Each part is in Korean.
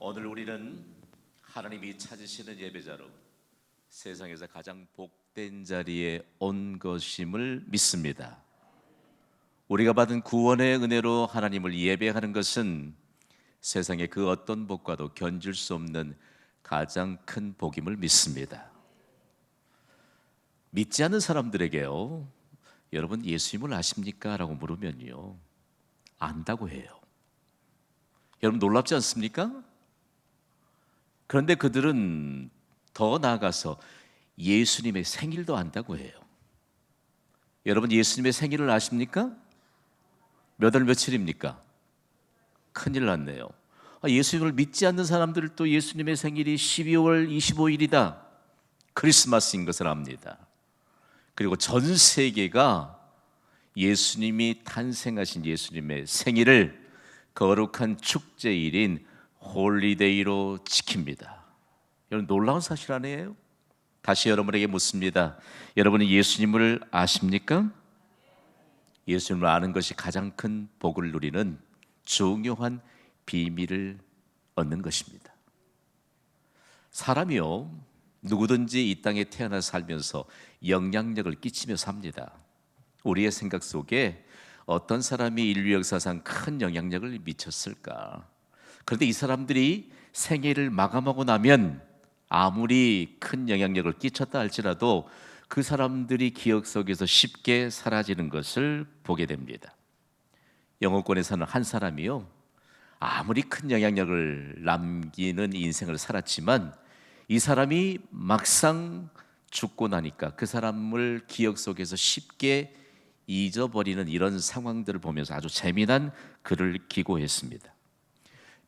오늘 우리는 하나님이 찾으시는 예배자로 세상에서 가장 복된 자리에 온 것임을 믿습니다. 우리가 받은 구원의 은혜로 하나님을 예배하는 것은 세상의 그 어떤 복과도 견줄 수 없는 가장 큰 복임을 믿습니다. 믿지 않는 사람들에게요, 여러분 예수님을 아십니까? 라고 물으면요, 안다고 해요. 여러분 놀랍지 않습니까? 그런데 그들은 더 나아가서 예수님의 생일도 안다고 해요. 여러분 예수님의 생일을 아십니까? 몇 월 며칠입니까? 큰일 났네요. 아, 예수님을 믿지 않는 사람들도 예수님의 생일이 12월 25일이다. 크리스마스인 것을 압니다. 그리고 전 세계가 예수님이 탄생하신 예수님의 생일을 거룩한 축제일인 홀리데이로 지킵니다. 여러분 놀라운 사실 아니에요? 다시 여러분에게 묻습니다. 여러분은 예수님을 아십니까? 예수님을 아는 것이 가장 큰 복을 누리는 중요한 비밀을 얻는 것입니다. 사람이요 누구든지 이 땅에 태어나 살면서 영향력을 끼치며 삽니다. 우리의 생각 속에 어떤 사람이 인류 역사상 큰 영향력을 미쳤을까? 그런데 이 사람들이 생애를 마감하고 나면 아무리 큰 영향력을 끼쳤다 할지라도 그 사람들이 기억 속에서 쉽게 사라지는 것을 보게 됩니다. 영어권에서는 한 사람이요. 아무리 큰 영향력을 남기는 인생을 살았지만 이 사람이 막상 죽고 나니까 그 사람을 기억 속에서 쉽게 잊어버리는 이런 상황들을 보면서 아주 재미난 글을 기고했습니다.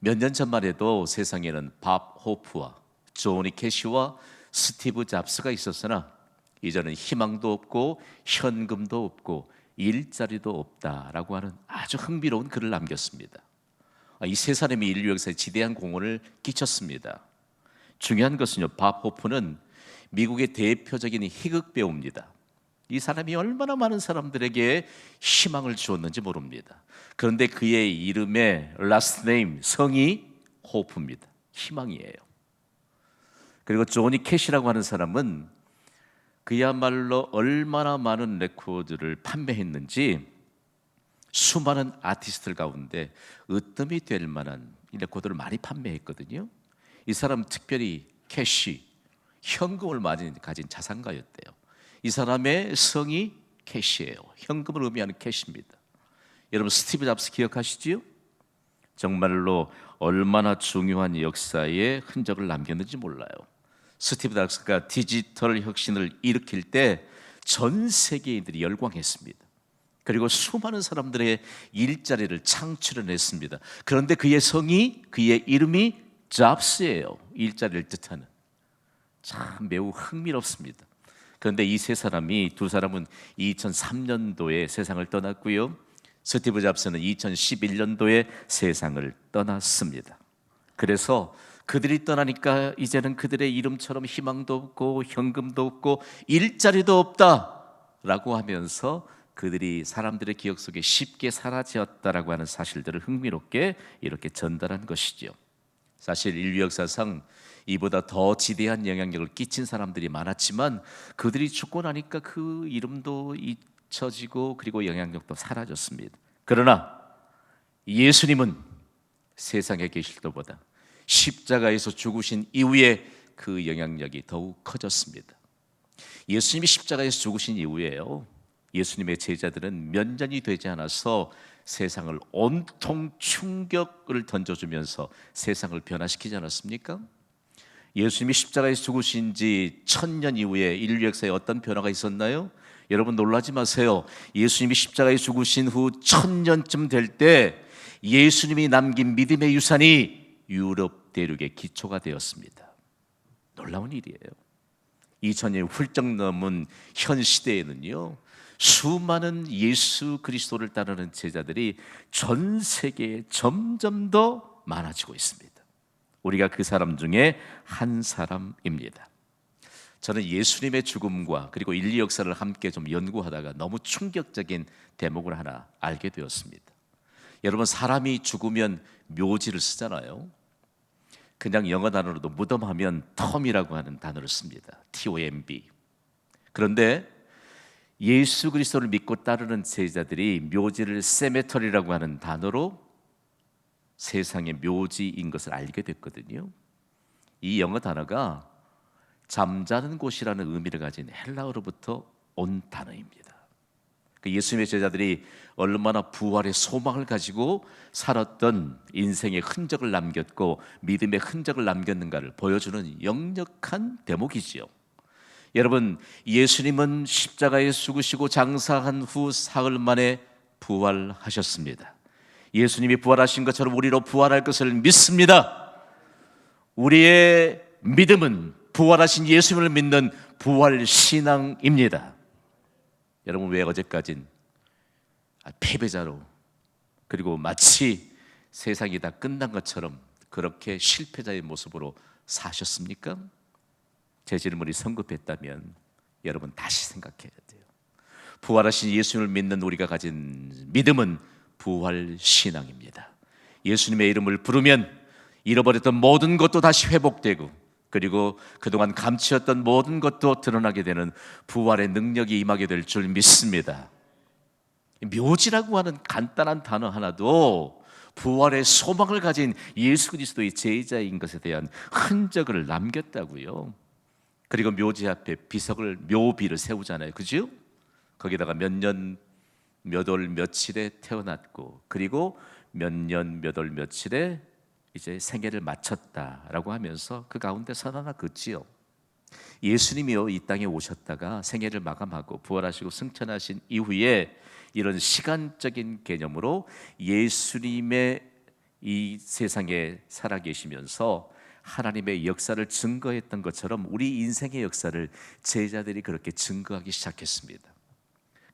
몇 년 전만 해도 세상에는 밥 호프와 조니 캐시와 스티브 잡스가 있었으나 이제는 희망도 없고 현금도 없고 일자리도 없다라고 하는 아주 흥미로운 글을 남겼습니다. 아, 이세 사람이 인류 역사에 지대한 공헌을 끼쳤습니다. 중요한 것은요, 밥 호프는 미국의 대표적인 희극 배우입니다. 이 사람이 얼마나 많은 사람들에게 희망을 주었는지 모릅니다. 그런데 그의 이름의 last name 성이 호프입니다. 희망이에요. 그리고 조니 캐시라고 하는 사람은 그야말로 얼마나 많은 레코드를 판매했는지 수많은 아티스트들 가운데 으뜸이 될 만한 이 레코드를 많이 판매했거든요. 이 사람 특별히 캐시 현금을 많이 가진 자산가였대요. 이 사람의 성이 캐시예요. 현금을 의미하는 캐시입니다. 여러분 스티브 잡스 기억하시지요? 정말로 얼마나 중요한 역사의 흔적을 남겼는지 몰라요. 스티브 잡스가 디지털 혁신을 일으킬 때 전 세계인들이 열광했습니다. 그리고 수많은 사람들의 일자리를 창출해냈습니다. 그런데 그의 성이 그의 이름이 잡스예요. 일자리를 뜻하는. 참 매우 흥미롭습니다. 그런데 이 세 사람이 두 사람은 2003년도에 세상을 떠났고요. 스티브 잡스는 2011년도에 세상을 떠났습니다. 그래서 그들이 떠나니까 이제는 그들의 이름처럼 희망도 없고 현금도 없고 일자리도 없다라고 하면서 그들이 사람들의 기억 속에 쉽게 사라졌다라고 하는 사실들을 흥미롭게 이렇게 전달한 것이죠. 사실 인류 역사상 이보다 더 지대한 영향력을 끼친 사람들이 많았지만 그들이 죽고 나니까 그 이름도 잊혀지고 그리고 영향력도 사라졌습니다. 그러나 예수님은 세상에 계실 때보다 십자가에서 죽으신 이후에 그 영향력이 더욱 커졌습니다. 예수님이 십자가에서 죽으신 이후에요. 예수님의 제자들은 면전이 되지 않아서 세상을 온통 충격을 던져주면서 세상을 변화시키지 않았습니까? 예수님이 십자가에서 죽으신 지 천년 이후에 인류 역사에 어떤 변화가 있었나요? 여러분 놀라지 마세요. 예수님이 십자가에 죽으신 후 천년쯤 될 때 예수님이 남긴 믿음의 유산이 유럽 대륙의 기초가 되었습니다. 놀라운 일이에요. 2000년 훌쩍 넘은 현 시대에는요. 수많은 예수 그리스도를 따르는 제자들이 전 세계에 점점 더 많아지고 있습니다. 우리가 그 사람 중에 한 사람입니다. 저는 예수님의 죽음과 그리고 인류 역사를 함께 좀 연구하다가 너무 충격적인 대목을 하나 알게 되었습니다. 여러분 사람이 죽으면 묘지를 쓰잖아요. 그냥 영어 단어로도 무덤하면 텀이라고 하는 단어를 씁니다. T-O-M-B. 그런데 예수 그리스도를 믿고 따르는 제자들이 묘지를 세메터리라고 하는 단어로 세상의 묘지인 것을 알게 됐거든요. 이 영어 단어가 잠자는 곳이라는 의미를 가진 헬라어로부터 온 단어입니다. 그 예수님의 제자들이 얼마나 부활의 소망을 가지고 살았던 인생의 흔적을 남겼고 믿음의 흔적을 남겼는가를 보여주는 역력한 대목이지요. 여러분, 예수님은 십자가에 죽으시고 장사한 후 사흘 만에 부활하셨습니다. 예수님이 부활하신 것처럼 우리로 부활할 것을 믿습니다. 우리의 믿음은 부활하신 예수님을 믿는 부활 신앙입니다. 여러분 왜 어제까진 패배자로 그리고 마치 세상이 다 끝난 것처럼 그렇게 실패자의 모습으로 사셨습니까? 제 질문이 성급했다면 여러분 다시 생각해야 돼요. 부활하신 예수님을 믿는 우리가 가진 믿음은 부활 신앙입니다. 예수님의 이름을 부르면 잃어버렸던 모든 것도 다시 회복되고 그리고 그동안 감추었던 모든 것도 드러나게 되는 부활의 능력이 임하게 될 줄 믿습니다. 묘지라고 하는 간단한 단어 하나도 부활의 소망을 가진 예수 그리스도의 제자인 것에 대한 흔적을 남겼다고요. 그리고 묘지 앞에 비석을 묘비를 세우잖아요. 그죠? 거기다가 몇 년 몇 월 며칠에 태어났고 그리고 몇 년 몇 월 며칠에 이제 생애를 마쳤다라고 하면서 그 가운데 선 하나 긋지요. 예수님이요 이 땅에 오셨다가 생애를 마감하고 부활하시고 승천하신 이후에 이런 시간적인 개념으로 예수님의 이 세상에 살아계시면서 하나님의 역사를 증거했던 것처럼 우리 인생의 역사를 제자들이 그렇게 증거하기 시작했습니다.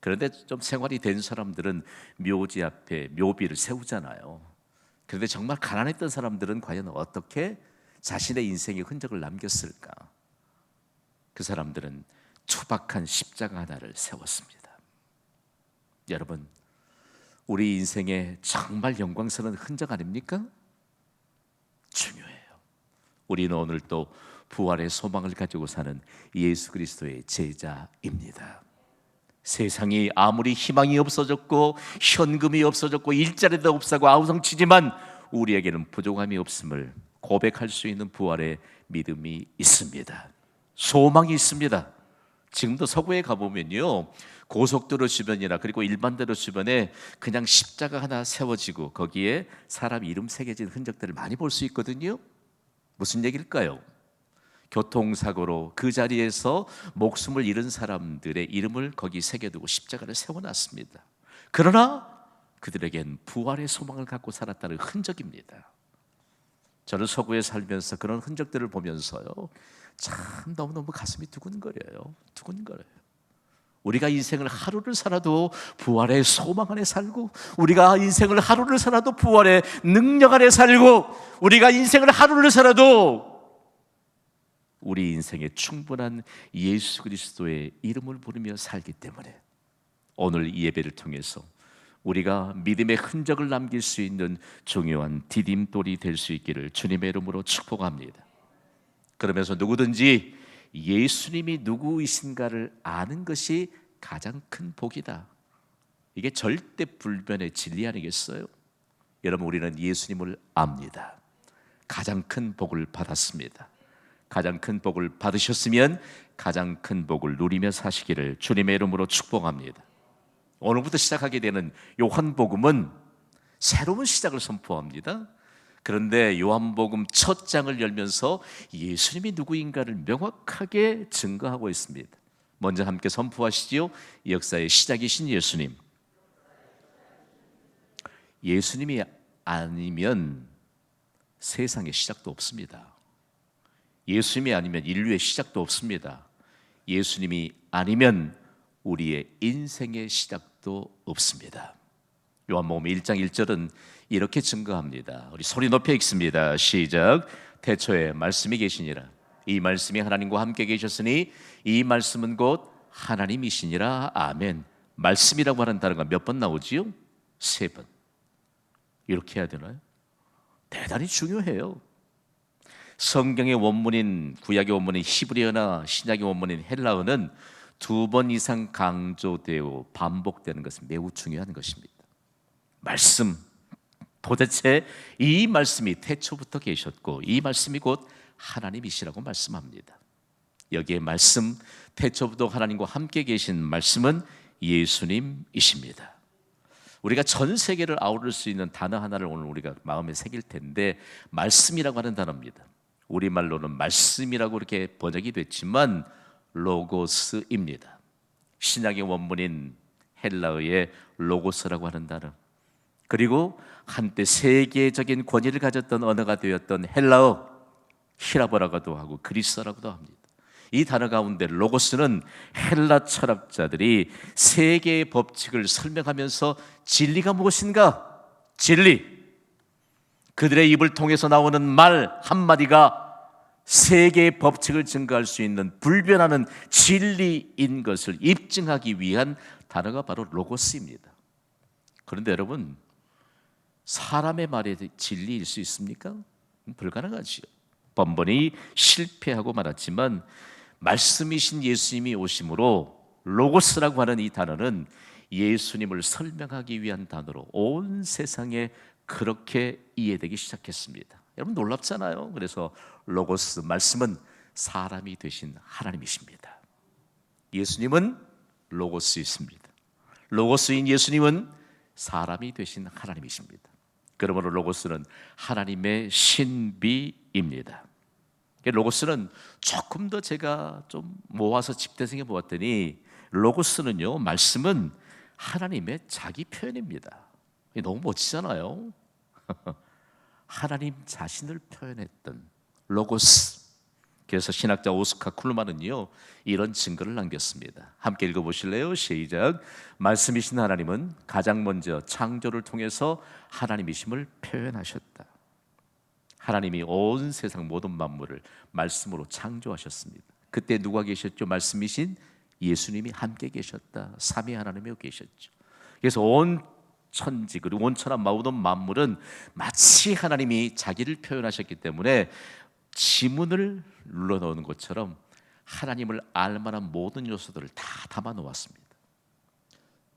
그런데 좀 생활이 된 사람들은 묘지 앞에 묘비를 세우잖아요. 그런데 정말 가난했던 사람들은 과연 어떻게 자신의 인생의 흔적을 남겼을까? 그 사람들은 투박한 십자가 하나를 세웠습니다. 여러분, 우리 인생에 정말 영광스러운 흔적 아닙니까? 중요해요. 우리는 오늘 또 부활의 소망을 가지고 사는 예수 그리스도의 제자입니다. 세상이 아무리 희망이 없어졌고 현금이 없어졌고 일자리도 없어고 아우성치지만 우리에게는 부족함이 없음을 고백할 수 있는 부활의 믿음이 있습니다. 소망이 있습니다. 지금도 서구에 가보면요. 고속도로 주변이나 그리고 일반도로 주변에 그냥 십자가 하나 세워지고 거기에 사람 이름 새겨진 흔적들을 많이 볼 수 있거든요. 무슨 얘기일까요? 교통사고로 그 자리에서 목숨을 잃은 사람들의 이름을 거기 새겨두고 십자가를 세워놨습니다. 그러나 그들에겐 부활의 소망을 갖고 살았다는 흔적입니다. 저는 서구에 살면서 그런 흔적들을 보면서요, 참 너무너무 가슴이 두근거려요. 두근거려요. 우리가 인생을 하루를 살아도 부활의 소망 안에 살고 우리가 인생을 하루를 살아도 부활의 능력 안에 살고 우리가 인생을 하루를 살아도 우리 인생에 충분한 예수 그리스도의 이름을 부르며 살기 때문에 오늘 이 예배를 통해서 우리가 믿음의 흔적을 남길 수 있는 중요한 디딤돌이 될 수 있기를 주님의 이름으로 축복합니다. 그러면서 누구든지 예수님이 누구이신가를 아는 것이 가장 큰 복이다. 이게 절대 불변의 진리 아니겠어요? 여러분 우리는 예수님을 압니다. 가장 큰 복을 받았습니다. 가장 큰 복을 받으셨으면 가장 큰 복을 누리며 사시기를 주님의 이름으로 축복합니다. 오늘부터 시작하게 되는 요한복음은 새로운 시작을 선포합니다. 그런데 요한복음 첫 장을 열면서 예수님이 누구인가를 명확하게 증거하고 있습니다. 먼저 함께 선포하시지요. 역사의 시작이신 예수님. 예수님이 아니면 세상의 시작도 없습니다. 예수님이 아니면 인류의 시작도 없습니다. 예수님이 아니면 우리의 인생의 시작도 없습니다. 요한복음 1장 1절은 이렇게 증거합니다. 우리 소리 높여 읽습니다. 시작. 태초에 말씀이 계시니라. 이 말씀이 하나님과 함께 계셨으니 이 말씀은 곧 하나님이시니라. 아멘. 말씀이라고 하는 단어가 몇 번 나오지요? 세 번. 이렇게 해야 되나요? 대단히 중요해요. 성경의 원문인 구약의 원문인 히브리어나 신약의 원문인 헬라어는 두 번 이상 강조되어 반복되는 것은 매우 중요한 것입니다. 말씀 도대체 이 말씀이 태초부터 계셨고 이 말씀이 곧 하나님이시라고 말씀합니다. 여기에 말씀 태초부터 하나님과 함께 계신 말씀은 예수님이십니다. 우리가 전 세계를 아우를 수 있는 단어 하나를 오늘 우리가 마음에 새길 텐데 말씀이라고 하는 단어입니다. 우리말로는 말씀이라고 이렇게 번역이 됐지만 로고스입니다. 신약의 원문인 헬라어의 로고스라고 하는 단어. 그리고 한때 세계적인 권위를 가졌던 언어가 되었던 헬라어, 히라보라고도 하고 그리스어라고도 합니다. 이 단어 가운데 로고스는 헬라 철학자들이 세계의 법칙을 설명하면서 진리가 무엇인가? 진리. 그들의 입을 통해서 나오는 말 한마디가 세계의 법칙을 증거할 수 있는 불변하는 진리인 것을 입증하기 위한 단어가 바로 로고스입니다. 그런데 여러분, 사람의 말이 진리일 수 있습니까? 불가능하지요. 번번이 실패하고 말았지만 말씀이신 예수님이 오심으로 로고스라고 하는 이 단어는 예수님을 설명하기 위한 단어로 온 세상에 그렇게 이해되기 시작했습니다. 여러분 놀랍잖아요. 그래서 로고스 말씀은 사람이 되신 하나님이십니다. 예수님은 로고스이십니다. 로고스인 예수님은 사람이 되신 하나님이십니다. 그러므로 로고스는 하나님의 신비입니다. 로고스는 조금 더 제가 좀 모아서 집대생해 보았더니 로고스는요 말씀은 하나님의 자기 표현입니다. 너무 멋지잖아요. 하나님 자신을 표현했던 로고스. 그래서 신학자 오스카 쿨만은요 이런 증거를 남겼습니다. 함께 읽어보실래요? 시작. 말씀이신 하나님은 가장 먼저 창조를 통해서 하나님이심을 표현하셨다. 하나님이 온 세상 모든 만물을 말씀으로 창조하셨습니다. 그때 누가 계셨죠? 말씀이신 예수님이 함께 계셨다. 삼위 하나님이 계셨죠. 그래서 온 천지 그리고 온천한 모든 만물은 마치 하나님이 자기를 표현하셨기 때문에 지문을 눌러 넣는 것처럼 하나님을 알 만한 모든 요소들을 다 담아 놓았습니다.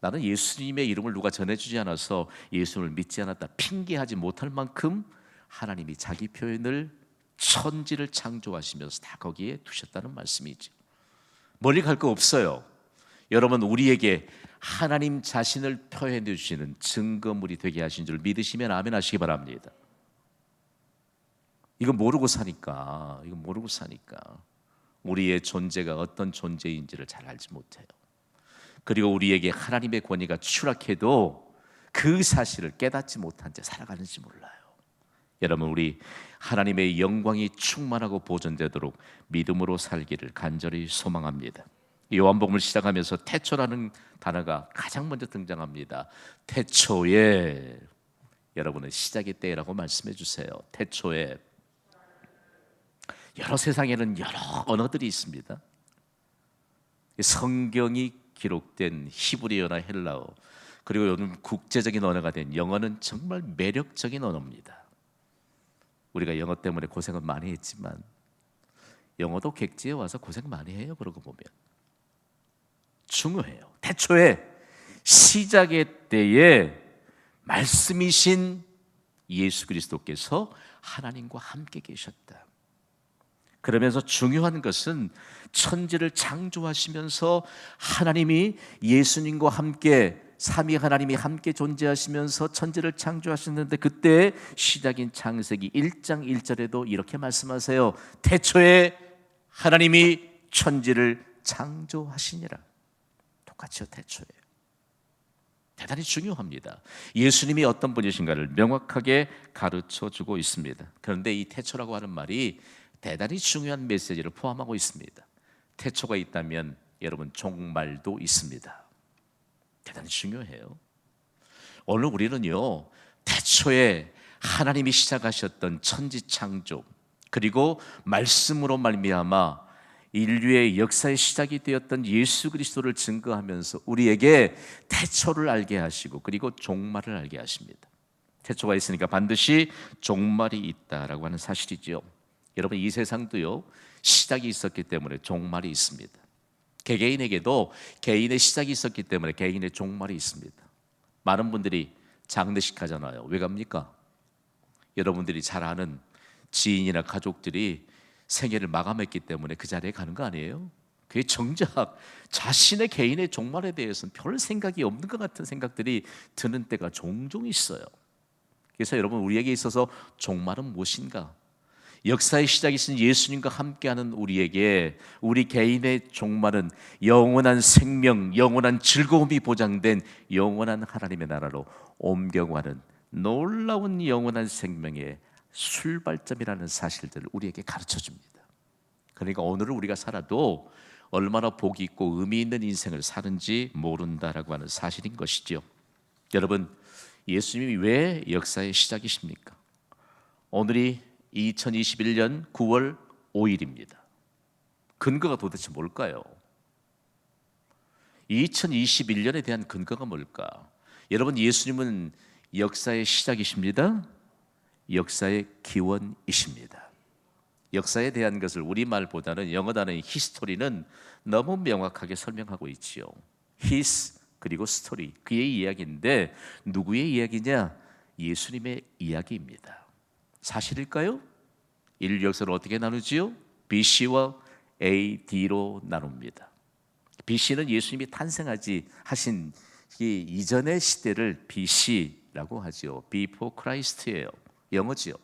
나는 예수님의 이름을 누가 전해주지 않아서 예수를 믿지 않았다 핑계하지 못할 만큼 하나님이 자기 표현을 천지를 창조하시면서 다 거기에 두셨다는 말씀이죠. 멀리 갈 거 없어요. 여러분 우리에게 하나님 자신을 표현해 주시는 증거물이 되게 하신 줄 믿으시면 아멘 하시기 바랍니다. 이거 모르고 사니까 이거 모르고 사니까 우리의 존재가 어떤 존재인지를 잘 알지 못해요. 그리고 우리에게 하나님의 권위가 추락해도 그 사실을 깨닫지 못한 채 살아가는지 몰라요. 여러분 우리 하나님의 영광이 충만하고 보존되도록 믿음으로 살기를 간절히 소망합니다. 요한복음을 시작하면서 태초라는 단어가 가장 먼저 등장합니다. 태초에 여러분은 시작의 때라고 말씀해 주세요. 태초에 여러 세상에는 여러 언어들이 있습니다. 성경이 기록된 히브리어나 헬라어 그리고 요즘 국제적인 언어가 된 영어는 정말 매력적인 언어입니다. 우리가 영어 때문에 고생은 많이 했지만 영어도 객지에 와서 고생 많이 해요. 그러고 보면 중요해요. 태초에 시작의 때에 말씀이신 예수 그리스도께서 하나님과 함께 계셨다. 그러면서 중요한 것은 천지를 창조하시면서 하나님이 예수님과 함께 삼위 하나님이 함께 존재하시면서 천지를 창조하셨는데 그때 시작인 창세기 1장 1절에도 이렇게 말씀하세요. 태초에 하나님이 천지를 창조하시니라. 똑같이요, 태초에. 대단히 중요합니다. 예수님이 어떤 분이신가를 명확하게 가르쳐 주고 있습니다. 그런데 이 태초라고 하는 말이 대단히 중요한 메시지를 포함하고 있습니다. 태초가 있다면 여러분 종말도 있습니다. 대단히 중요해요. 오늘 우리는요 태초에 하나님이 시작하셨던 천지 창조 그리고 말씀으로 말미암아 인류의 역사의 시작이 되었던 예수 그리스도를 증거하면서 우리에게 태초를 알게 하시고 그리고 종말을 알게 하십니다. 태초가 있으니까 반드시 종말이 있다라고 하는 사실이죠. 여러분 이 세상도요 시작이 있었기 때문에 종말이 있습니다. 개개인에게도 개인의 시작이 있었기 때문에 개인의 종말이 있습니다. 많은 분들이 장례식 하잖아요. 왜 갑니까? 여러분들이 잘 아는 지인이나 가족들이 생애를 마감했기 때문에 그 자리에 가는 거 아니에요? 그게 정작 자신의 개인의 종말에 대해서는 별 생각이 없는 것 같은 생각들이 드는 때가 종종 있어요. 그래서 여러분 우리에게 있어서 종말은 무엇인가? 역사의 시작이신 예수님과 함께하는 우리에게 우리 개인의 종말은 영원한 생명, 영원한 즐거움이 보장된 영원한 하나님의 나라로 옮겨가는 놀라운 영원한 생명의 출발점이라는 사실들을 우리에게 가르쳐 줍니다. 그러니까 오늘을 우리가 살아도 얼마나 복이 있고 의미 있는 인생을 사는지 모른다라고 하는 사실인 것이죠. 여러분, 예수님이 왜 역사의 시작이십니까? 오늘이 2021년 9월 5일입니다. 근거가 도대체 뭘까요? 2021년에 대한 근거가 뭘까? 여러분, 예수님은 역사의 시작이십니다. 역사의 기원이십니다. 역사에 대한 것을 우리말보다는 영어 단어인 히스토리는 너무 명확하게 설명하고 있지요. his 그리고 스토리 그의 이야기인데 누구의 이야기냐? 예수님의 이야기입니다. 사실일까요? 인류 역사를 어떻게 나누지요? BC와 AD로 나눕니다. BC는 예수님이 탄생하지 하신 이 이전의 시대를 BC라고 하죠. Before Christ예요. 영어지요.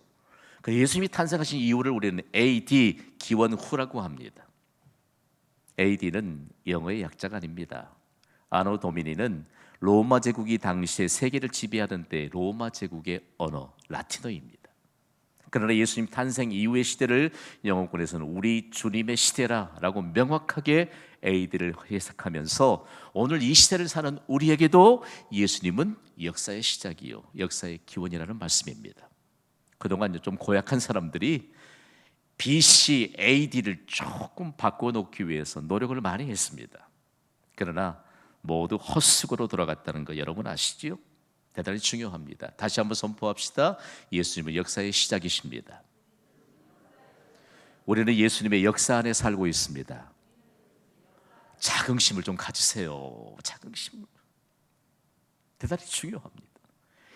그 예수님이 탄생하신 이후를 우리는 AD 기원 후라고 합니다. AD는 영어의 약자가 아닙니다. 아노 도미니는 로마 제국이 당시에 세계를 지배하던 때 로마 제국의 언어 라틴어입니다. 그러나 예수님 탄생 이후의 시대를 영어권에서는 우리 주님의 시대라라고 명확하게 AD를 해석하면서 오늘 이 시대를 사는 우리에게도 예수님은 역사의 시작이요 역사의 기원이라는 말씀입니다. 그동안 좀 고약한 사람들이 BC AD를 조금 바꿔놓기 위해서 노력을 많이 했습니다. 그러나 모두 헛수고로 돌아갔다는 거 여러분 아시지요? 대단히 중요합니다. 다시 한번 선포합시다. 예수님은 역사의 시작이십니다. 우리는 예수님의 역사 안에 살고 있습니다. 자긍심을 좀 가지세요. 자긍심. 대단히 중요합니다.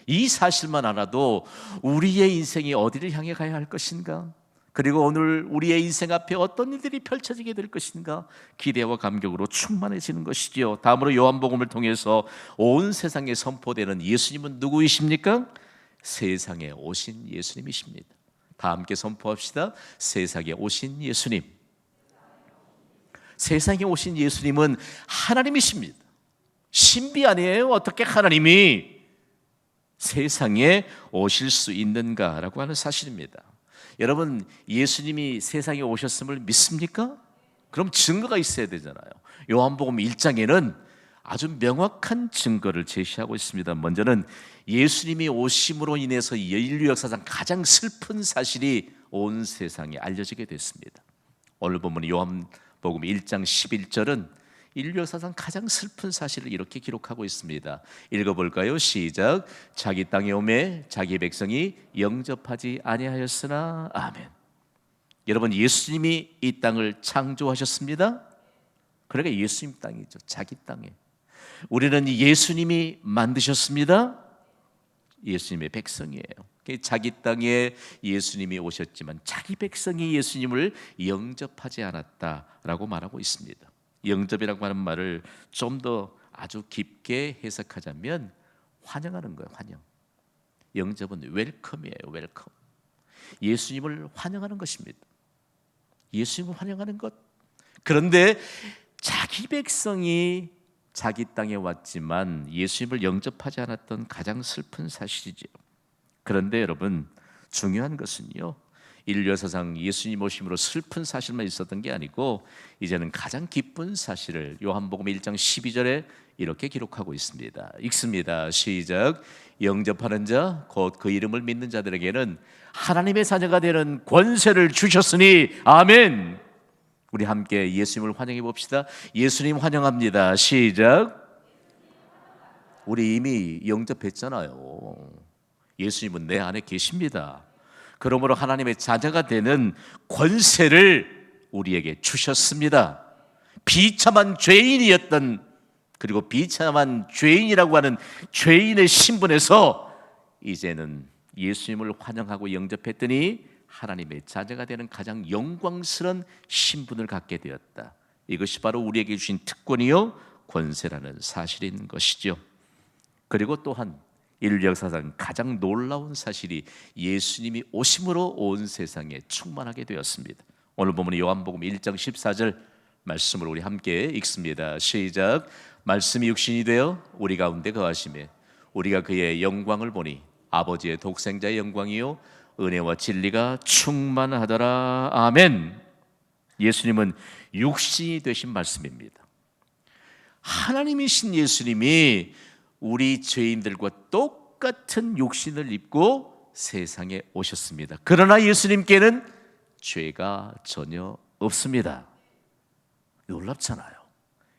이 사실만 알아도 우리의 인생이 어디를 향해 가야 할 것인가? 그리고 오늘 우리의 인생 앞에 어떤 일들이 펼쳐지게 될 것인가 기대와 감격으로 충만해지는 것이지요. 다음으로 요한복음을 통해서 온 세상에 선포되는 예수님은 누구이십니까? 세상에 오신 예수님이십니다. 다 함께 선포합시다. 세상에 오신 예수님. 세상에 오신 예수님은 하나님이십니다. 신비 아니에요? 어떻게 하나님이 세상에 오실 수 있는가라고 하는 사실입니다. 여러분 예수님이 세상에 오셨음을 믿습니까? 그럼 증거가 있어야 되잖아요. 요한복음 1장에는 아주 명확한 증거를 제시하고 있습니다. 먼저는 예수님이 오심으로 인해서 인류 역사상 가장 슬픈 사실이 온 세상에 알려지게 됐습니다. 오늘 보면 요한복음 1장 11절은 인류 역사상 가장 슬픈 사실을 이렇게 기록하고 있습니다. 읽어볼까요? 시작. 자기 땅에 오매 자기 백성이 영접하지 아니하였으나 아멘. 여러분 예수님이 이 땅을 창조하셨습니다. 그러니까 예수님 땅이죠. 자기 땅에. 우리는 예수님이 만드셨습니다. 예수님의 백성이에요. 자기 땅에 예수님이 오셨지만 자기 백성이 예수님을 영접하지 않았다라고 말하고 있습니다. 영접이라고 하는 말을 좀 더 아주 깊게 해석하자면 환영하는 거예요. 환영. 영접은 웰컴이에요. 웰컴. 예수님을 환영하는 것입니다. 예수님을 환영하는 것. 그런데 자기 백성이 자기 땅에 왔지만 예수님을 영접하지 않았던 가장 슬픈 사실이죠. 그런데 여러분 중요한 것은요. 인류 사상 예수님 오심으로 슬픈 사실만 있었던 게 아니고 이제는 가장 기쁜 사실을 요한복음 1장 12절에 이렇게 기록하고 있습니다. 읽습니다. 시작. 영접하는 자, 곧 그 이름을 믿는 자들에게는 하나님의 자녀가 되는 권세를 주셨으니 아멘. 우리 함께 예수님을 환영해 봅시다. 예수님 환영합니다. 시작. 우리 이미 영접했잖아요. 예수님은 내 안에 계십니다. 그러므로 하나님의 자녀가 되는 권세를 우리에게 주셨습니다. 비참한 죄인이었던 그리고 비참한 죄인이라고 하는 죄인의 신분에서 이제는 예수님을 환영하고 영접했더니 하나님의 자녀가 되는 가장 영광스러운 신분을 갖게 되었다. 이것이 바로 우리에게 주신 특권이요 권세라는 사실인 것이죠. 그리고 또한 인류 역사상 가장 놀라운 사실이 예수님이 오심으로 온 세상에 충만하게 되었습니다. 오늘 보면 요한복음 1장 14절 말씀을 우리 함께 읽습니다. 시작. 말씀이 육신이 되어 우리 가운데 거하심에 우리가 그의 영광을 보니 아버지의 독생자의 영광이요 은혜와 진리가 충만하더라. 아멘. 예수님은 육신이 되신 말씀입니다. 하나님이신 예수님이 우리 죄인들과 똑같은 육신을 입고 세상에 오셨습니다. 그러나 예수님께는 죄가 전혀 없습니다. 놀랍잖아요.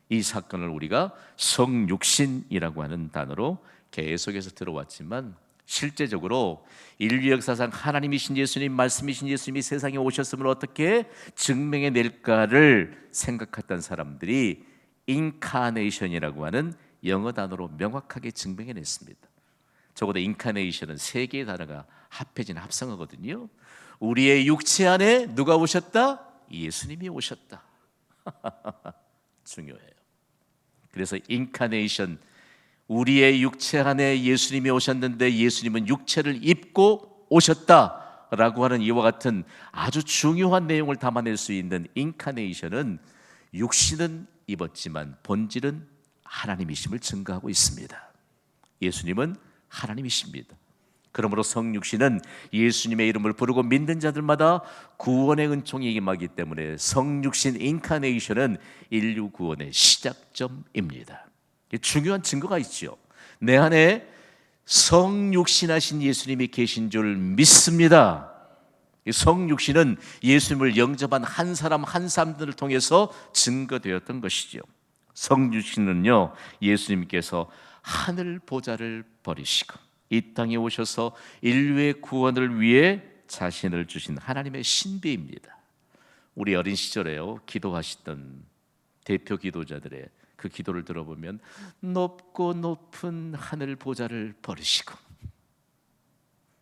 이 사건을 우리가 성육신이라고 하는 단어로 계속해서 들어왔지만 실제적으로 인류 역사상 하나님이신 예수님, 말씀이신 예수님이 세상에 오셨음을 어떻게 증명해 낼까를 생각했던 사람들이 인카네이션이라고 하는 영어 단어로 명확하게 증명해 냈습니다. 적어도 인카네이션은 세 개의 단어가 합해진 합성어거든요. 우리의 육체 안에 누가 오셨다? 예수님이 오셨다. 중요해요. 그래서 인카네이션 우리의 육체 안에 예수님이 오셨는데 예수님은 육체를 입고 오셨다라고 하는 이와 같은 아주 중요한 내용을 담아낼 수 있는 인카네이션은 육신은 입었지만 본질은 하나님이심을 증거하고 있습니다. 예수님은 하나님이십니다. 그러므로 성육신은 예수님의 이름을 부르고 믿는 자들마다 구원의 은총이 임하기 때문에 성육신 인카네이션은 인류 구원의 시작점입니다. 중요한 증거가 있죠. 내 안에 성육신하신 예수님이 계신 줄 믿습니다. 성육신은 예수님을 영접한 한 사람 한 사람들을 통해서 증거되었던 것이죠. 성육신은요 예수님께서 하늘 보좌를 버리시고 이 땅에 오셔서 인류의 구원을 위해 자신을 주신 하나님의 신비입니다. 우리 어린 시절에요 기도하시던 대표 기도자들의 그 기도를 들어보면 높고 높은 하늘 보좌를 버리시고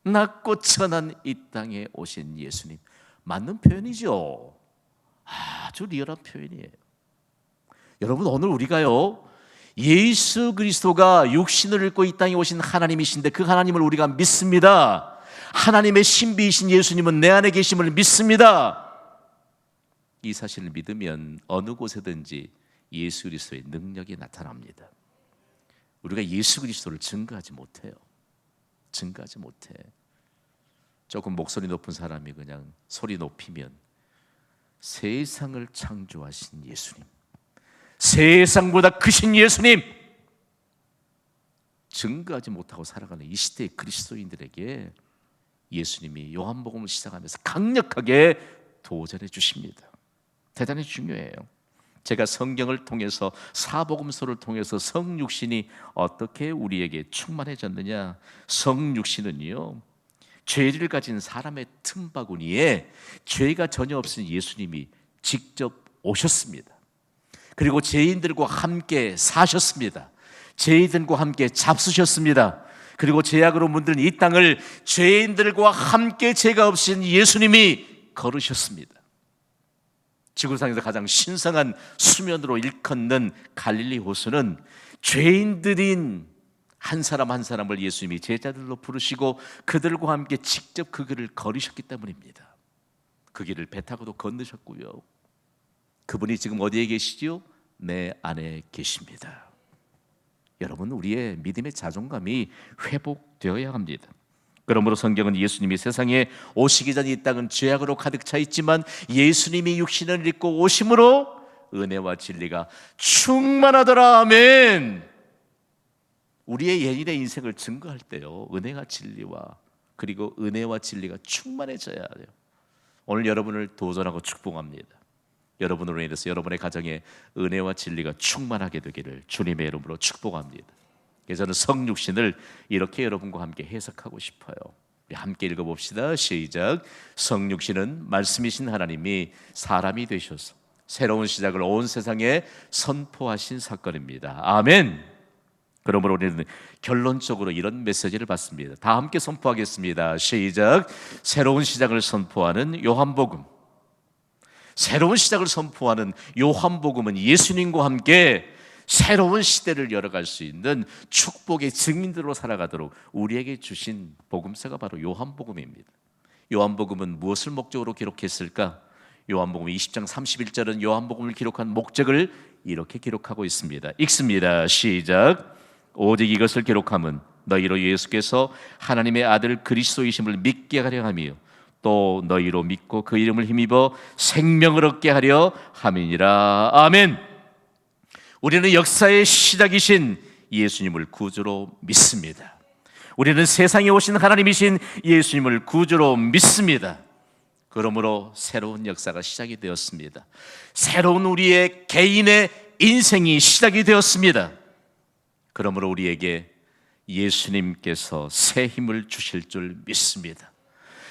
낮고 천한 이 땅에 오신 예수님 맞는 표현이죠. 아주 리얼한 표현이에요. 여러분 오늘 우리가요 예수 그리스도가 육신을 입고 이 땅에 오신 하나님이신데 그 하나님을 우리가 믿습니다. 하나님의 신비이신 예수님은 내 안에 계심을 믿습니다. 이 사실을 믿으면 어느 곳에든지 예수 그리스도의 능력이 나타납니다. 우리가 예수 그리스도를 증거하지 못해요. 증거하지 못해. 조금 목소리 높은 사람이 그냥 소리 높이면 세상을 창조하신 예수님, 세상보다 크신 예수님, 증거하지 못하고 살아가는 이 시대의 그리스도인들에게 예수님이 요한복음을 시작하면서 강력하게 도전해 주십니다. 대단히 중요해요. 제가 성경을 통해서 사복음서를 통해서 성육신이 어떻게 우리에게 충만해졌느냐? 성육신은요. 죄를 가진 사람의 틈바구니에 죄가 전혀 없은 예수님이 직접 오셨습니다. 그리고 죄인들과 함께 사셨습니다. 죄인들과 함께 잡수셨습니다. 그리고 죄악으로 문든 이 땅을 죄인들과 함께 죄가 없인 예수님이 걸으셨습니다. 지구상에서 가장 신성한 수면으로 일컫는 갈릴리 호수는 죄인들인 한 사람 한 사람을 예수님이 제자들로 부르시고 그들과 함께 직접 그 길을 걸으셨기 때문입니다. 그 길을 배 타고도 건너셨고요. 그분이 지금 어디에 계시지요? 내 안에 계십니다. 여러분 우리의 믿음의 자존감이 회복되어야 합니다. 그러므로 성경은 예수님이 세상에 오시기 전 이 땅은 죄악으로 가득 차 있지만 예수님이 육신을 입고 오심으로 은혜와 진리가 충만하더라 아멘. 우리의 예인의 인생을 증거할 때요 은혜와 진리와 그리고 은혜와 진리가 충만해져야 돼요. 오늘 여러분을 도전하고 축복합니다. 여러분으로 인해서 여러분의 가정에 은혜와 진리가 충만하게 되기를 주님의 이름으로 축복합니다. 그래서 저는 성육신을 이렇게 여러분과 함께 해석하고 싶어요. 함께 읽어봅시다. 시작. 성육신은 말씀이신 하나님이 사람이 되셔서 새로운 시작을 온 세상에 선포하신 사건입니다. 아멘. 그러므로 우리는 결론적으로 이런 메시지를 받습니다. 다 함께 선포하겠습니다. 시작. 새로운 시작을 선포하는 요한복음. 새로운 시작을 선포하는 요한복음은 예수님과 함께 새로운 시대를 열어갈 수 있는 축복의 증인들로 살아가도록 우리에게 주신 복음서가 바로 요한복음입니다. 요한복음은 무엇을 목적으로 기록했을까? 요한복음 20장 31절은 요한복음을 기록한 목적을 이렇게 기록하고 있습니다. 읽습니다. 시작. 오직 이것을 기록함은 너희로 예수께서 하나님의 아들 그리스도이심을 믿게 하려 함이요 또 너희로 믿고 그 이름을 힘입어 생명을 얻게 하려 함이니라. 아멘. 우리는 역사의 시작이신 예수님을 구주로 믿습니다. 우리는 세상에 오신 하나님이신 예수님을 구주로 믿습니다. 그러므로 새로운 역사가 시작이 되었습니다. 새로운 우리의 개인의 인생이 시작이 되었습니다. 그러므로 우리에게 예수님께서 새 힘을 주실 줄 믿습니다.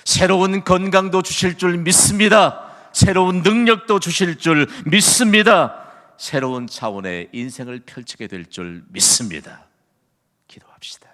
새로운 건강도 주실 줄 믿습니다. 새로운 능력도 주실 줄 믿습니다. 새로운 차원의 인생을 펼치게 될 줄 믿습니다. 기도합시다.